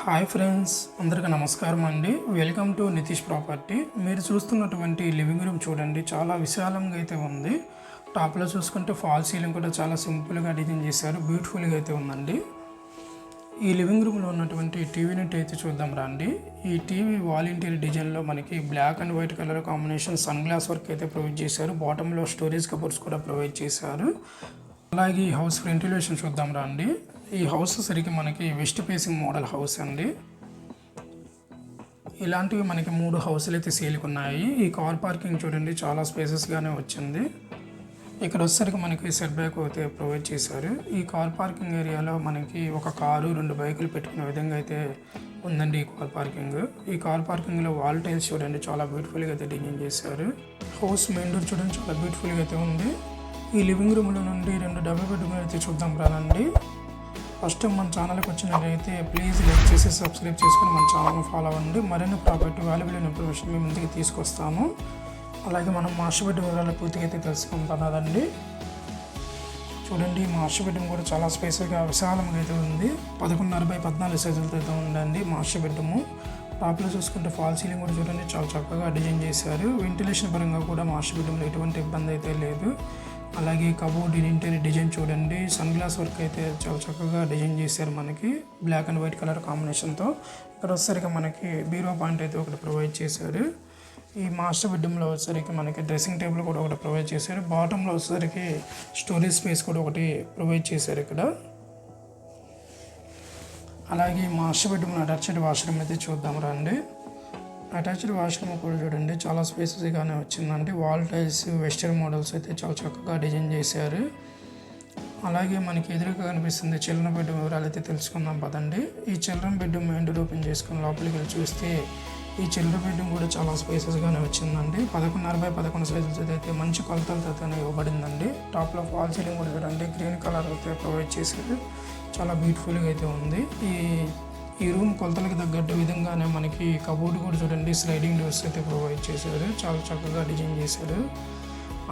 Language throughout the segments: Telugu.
హాయ్ ఫ్రెండ్స్ అందరికీ నమస్కారం అండి. Welcome to Nitish property. మీరు చూస్తున్నటువంటి లివింగ్ రూమ్ చూడండి చాలా విశాలంగా అయితే ఉంది. టాప్లో చూసుకుంటే ఫాల్ సీలింగ్ కూడా చాలా సింపుల్గా డిజైన్ చేశారు బ్యూటిఫుల్గా అయితే ఉందండి. ఈ లివింగ్ రూమ్లో ఉన్నటువంటి టీవీ నెట్ అయితే చూద్దాం రండి. ఈ టీవీ వాల్ ఇంటీరియర్ డిజైన్లో మనకి black and white colour combination sun glass work అయితే ప్రొవైడ్ చేశారు. బాటంలో స్టోరేజ్ కబోర్డ్స్ కూడా ప్రొవైడ్ చేశారు. అలాగే ఈ హౌస్ వెంటిలేషన్ చూద్దాం రండి. ఈ హౌస్ సరికి మనకి వెస్ట్ ఫేసింగ్ మోడల్ హౌస్ అండి. ఇలాంటివి మనకి మూడు హౌసులు అయితే సేల్కి ఉన్నాయి. ఈ కార్ పార్కింగ్ చూడండి చాలా స్పేసెస్గానే వచ్చింది. ఇక్కడ వచ్చేసరికి మనకి సెట్ బ్యాక్ అయితే ప్రొవైడ్ చేశారు. ఈ కార్ పార్కింగ్ ఏరియాలో మనకి ఒక కారు రెండు బైకులు పెట్టుకునే విధంగా అయితే ఉందండి ఈ కార్ పార్కింగ్ ఈ కార్ పార్కింగ్లో వాల్ టైల్స్ చూడండి చాలా బ్యూటిఫుల్గా అయితే డిజైన్ చేశారు. హౌస్ మెయిన్ డోర్ చూడండి చాలా బ్యూటిఫుల్గా అయితే ఉంది. ఈ లివింగ్ రూమ్లో నుండి రెండు డబుల్ బెడ్రూమ్లు అయితే చూద్దాం రానండి. ఫస్ట్ మన ఛానల్కి వచ్చినట్లయితే ప్లీజ్ లైక్ చేసి సబ్స్క్రైబ్ చేసుకుని మన ఛానల్ని ఫాలో అవ్వండి. మరిన్ని ప్రాపర్టీ వాల్యుబుల్ ఇన్ఫర్మేషన్ మేము ముందుకు తీసుకొస్తాము. అలాగే మనం మాస్టర్ వివరాలు పూర్తిగా అయితే తెలుసుకుంటున్నదండి చూడండి మాస్టర్ బెడ్రూమ్ కూడా చాలా స్పేస్గా విశాలంగా అయితే ఉంది. పదకొండున్నర బై పద్నాలుగు సైజులతో అయితే ఉందండి మాస్టర్ బెడ్రూమ్ టాప్లో చూసుకుంటే ఫాల్ సీలింగ్ కూడా చూడండి చాలా చక్కగా డిజైన్ చేశారు. వెంటిలేషన్ పరంగా కూడా మాస్టర్ బెడ్రూమ్లో ఎటువంటి ఇబ్బంది అయితే లేదు. అలాగే కబోర్డ్ ఇంటీరియర్ డిజైన్ చూడండి. సన్ గ్లాస్ వర్క్ అయితే చాలా చక్కగా డిజైన్ చేశారు మనకి. బ్లాక్ అండ్ వైట్ కలర్ కాంబినేషన్తో. ఇక్కడ వచ్చేసరికి మనకి బీరో పాయింట్ అయితే ఒకటి ప్రొవైడ్ చేశారు. ఈ మాస్టర్ బెడ్రూమ్లో వచ్చేసరికి మనకి డ్రెస్సింగ్ టేబుల్ కూడా ఒకటి ప్రొవైడ్ చేశారు. బాటంలో వచ్చేసరికి స్టోరేజ్ స్పేస్ కూడా ఒకటి ప్రొవైడ్ చేశారు ఇక్కడ. అలాగే మాస్టర్ బెడ్రూమ్ అటాచ్డ్ వాష్రూమ్ అయితే చూద్దాం రండి. అటాచ్డ్ వాష్రూమ్ కూడా చూడండి చాలా స్పేసెస్గానే వచ్చిందండి వాల్ టైల్స్ వెస్టర్న్ మోడల్స్ అయితే చాలా చక్కగా డిజైన్ చేశారు. అలాగే మనకి ఎదురుగా కనిపిస్తుంది చిల్డ్రన్ బెడ్రూమ్ వివరాలు అయితే తెలుసుకుందాం పదండి. ఈ చిల్డ్రన్ బెడ్రూమ్ మెయిన్ ఓపెన్ చేసుకుని లోపలికి వెళ్ళి చూస్తే ఈ చిల్డ్రన్ బెడ్రూమ్ కూడా చాలా స్పేసెస్గానే వచ్చిందండి. పదకొండున్నర బై పదకొండు సైజెస్ అయితే మంచి కొలతలతో అయితే ఇవ్వబడిందండి. టాప్లో ఫాల్ సీలింగ్ కూడా చూడండి గ్రీన్ కలర్ అయితే ప్రొవైడ్ చేశారు. చాలా బ్యూటిఫుల్గా అయితే ఉంది. ఈ ఈ రూమ్ కొలతలకు తగ్గట్టు విధంగానే మనకి కబోర్డ్ కూడా చూడండి స్లైడింగ్ డోర్స్ అయితే ప్రొవైడ్ చేశారు. చాలా చక్కగా డిజైన్ చేశారు.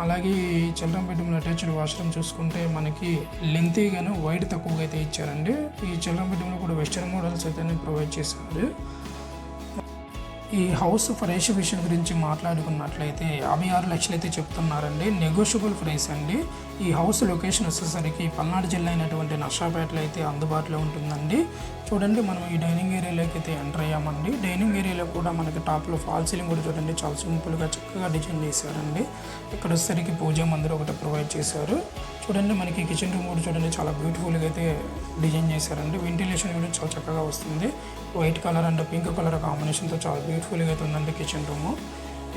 అలాగే ఈ చిల్డ్రన్ బెడ్రూమ్ అటాచ్డ్ వాష్రూమ్ చూసుకుంటే మనకి లెంతీగాను వైడ్ తక్కువగా అయితే ఇచ్చారండి. ఈ చిల్డ్రన్ బెడ్రూమ్లో కూడా వెస్టర్న్ మోడల్స్ అయితే ప్రొవైడ్ చేశారు. ఈ హౌస్ ప్రైస్ విషయం గురించి మాట్లాడుకున్నట్లయితే యాభై ఆరు లక్షలు అయితే చెప్తున్నారండి. నెగోషియబుల్ ప్రైస్ అండి. ఈ హౌస్ లొకేషన్ వచ్చేసరికి పల్నాడు జిల్లా అయినటువంటి నర్సాపేటలో అయితే అందుబాటులో ఉంటుందండి. చూడండి మనం ఈ డైనింగ్ ఏరియాలోకి అయితే ఎంటర్ అయ్యామండి. డైనింగ్ ఏరియాలో కూడా మనకి టాప్లో ఫాల్ సీలింగ్ కూడా చూడండి చాలా సింపుల్గా చక్కగా డిజైన్ చేశారండి. ఇక్కడ వచ్చేసరికి పూజ మందిరం ఒకటి ప్రొవైడ్ చేశారు. చూడండి మనకి కిచెన్ రూమ్ కూడా చూడండి చాలా బ్యూటిఫుల్గా అయితే డిజైన్ చేశారండి. వెంటిలేషన్ కూడా చాలా చక్కగా వస్తుంది. White colour and pink colour కాంబినేషన్తో చాలా బ్యూటిఫుల్గా అయితే ఉందండి కిచెన్ రూమ్.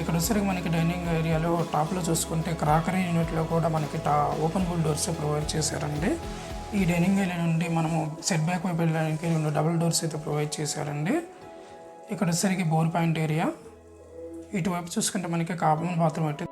ఇక్కడ వచ్చేసరికి మనకి డైనింగ్ ఏరియాలో టాప్లో చూసుకుంటే క్రాకరీ యూనిట్లో కూడా మనకి టా ఓపెన్ బుల్ డోర్స్ ప్రొవైడ్ చేశారండి. ఈ డైనింగ్ ఏరియా నుండి మనము సెట్ బ్యాక్ వైపు వెళ్ళడానికి రెండు డబుల్ డోర్స్ అయితే ప్రొవైడ్ చేశారండి. ఇక్కడ వచ్చేసరికి బోర్ పాయింట్ ఏరియా ఇటువైపు చూసుకుంటే మనకి కామన్ బాత్రూమ్ అయితే